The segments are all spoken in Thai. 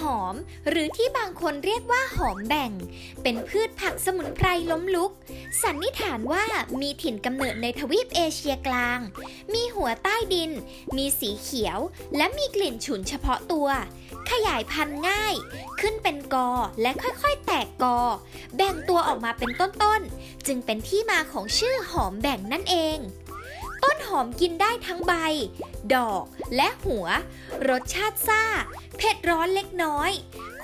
หอม หรือที่บางคนเรียกว่าหอมแบ่ง เป็นพืชผักสมุนไพรล้มลุก สันนิษฐานว่ามีถิ่นกำเนิดในทวีปเอเชียกลาง มีหัวใต้ดิน มีสีเขียว และมีกลิ่นฉุนเฉพาะตัว ขยายพันธุ์ง่าย ขึ้นเป็นกอและค่อยๆ แตกกอ แบ่งตัวออกมาเป็นต้นๆ จึงเป็นที่มาของชื่อหอมแบ่งนั่นเอง ต้นหอมกินได้ทั้งใบ ดอกและหัว รสชาติซ่า เผ็ดร้อนเล็กน้อย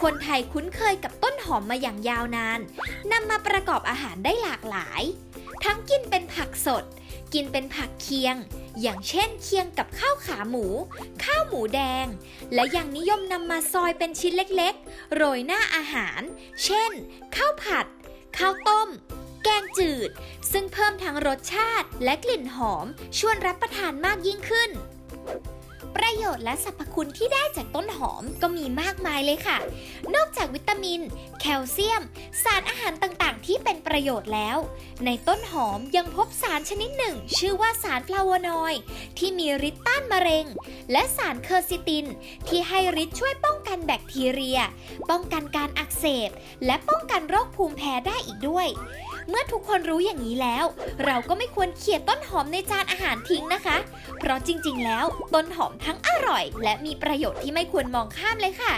คนไทยคุ้นเคยกับต้นหอมมาอย่างยาวนานนำมาประกอบอาหารได้หลากหลาย ทั้งกินเป็นผักสด กินเป็นผักเคียง อย่างเช่นเคียงกับข้าวขาหมู ข้าวหมูแดง และยังนิยมนำมาซอยเป็นชิ้นเล็กๆ โรยหน้าอาหาร เช่น ข้าวผัด ข้าวต้ม จืด ซึ่งเพิ่มทั้งรสชาติและกลิ่นหอม ชวนรับประทานมากยิ่งขึ้น ประโยชน์และสรรพคุณที่ได้จากต้นหอมก็มีมากมายเลยค่ะ นอกจากวิตามิน แคลเซียม สารอาหารต่างๆ ที่เป็นประโยชน์แล้ว ในต้นหอมยังพบสารชนิดหนึ่ง ชื่อว่าสารฟลาโวนอยด์ ที่มีฤทธิ์ต้านมะเร็ง และสารเคอร์ซิติน ที่ให้ฤทธิ์ช่วยป้องกันแบคทีเรีย ป้องกันการอักเสบ และป้องกันโรคภูมิแพ้ได้อีกด้วย เมื่อทุกคนรู้อย่างนี้แล้ว เราก็ไม่ควรเขี่ยต้นหอมในจานอาหารทิ้งนะคะ เพราะจริงๆ แล้วต้นหอมทั้งอร่อย และมีประโยชน์ที่ไม่ควรมองข้ามเลยค่ะ